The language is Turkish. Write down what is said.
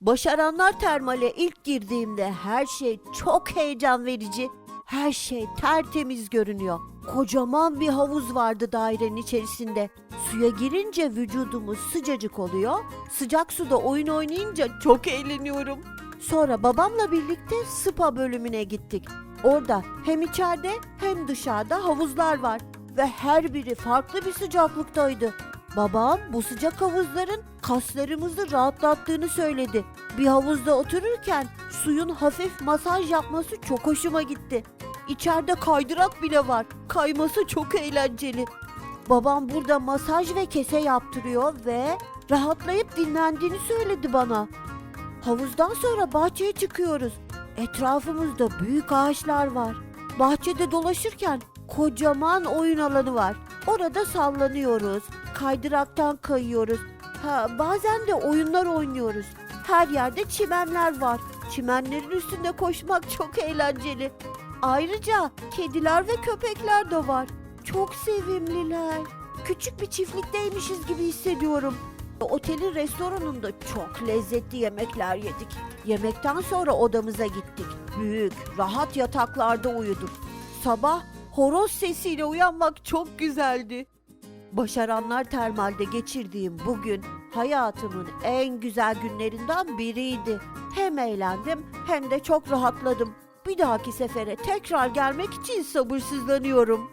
Başaranlar termale ilk girdiğimde her şey çok heyecan verici. Her şey tertemiz görünüyor. Kocaman bir havuz vardı dairenin içerisinde. Suya girince vücudumuz sıcacık oluyor. Sıcak suda oyun oynayınca çok eğleniyorum. Sonra babamla birlikte spa bölümüne gittik. Orada hem içeride hem dışarıda havuzlar var ve her biri farklı bir sıcaklıktaydı. Babam bu sıcak havuzların kaslarımızı rahatlattığını söyledi. Bir havuzda otururken suyun hafif masaj yapması çok hoşuma gitti. İçeride kaydırak bile var. Kayması çok eğlenceli. Babam burada masaj ve kese yaptırıyor ve rahatlayıp dinlendiğini söyledi bana. Havuzdan sonra bahçeye çıkıyoruz. Etrafımızda büyük ağaçlar var. Bahçede dolaşırken kocaman oyun alanı var. Orada sallanıyoruz. Kaydıraktan kayıyoruz. Ha, bazen de oyunlar oynuyoruz. Her yerde çimenler var. Çimenlerin üstünde koşmak çok eğlenceli. Ayrıca kediler ve köpekler de var. Çok sevimliler. Küçük bir çiftlikteymişiz gibi hissediyorum. Otelin restoranında çok lezzetli yemekler yedik. Yemekten sonra odamıza gittik. Büyük, rahat yataklarda uyuduk. Sabah horoz sesiyle uyanmak çok güzeldi. Başaranlar termalde geçirdiğim bugün hayatımın en güzel günlerinden biriydi. Hem eğlendim hem de çok rahatladım. Bir dahaki sefere tekrar gelmek için sabırsızlanıyorum.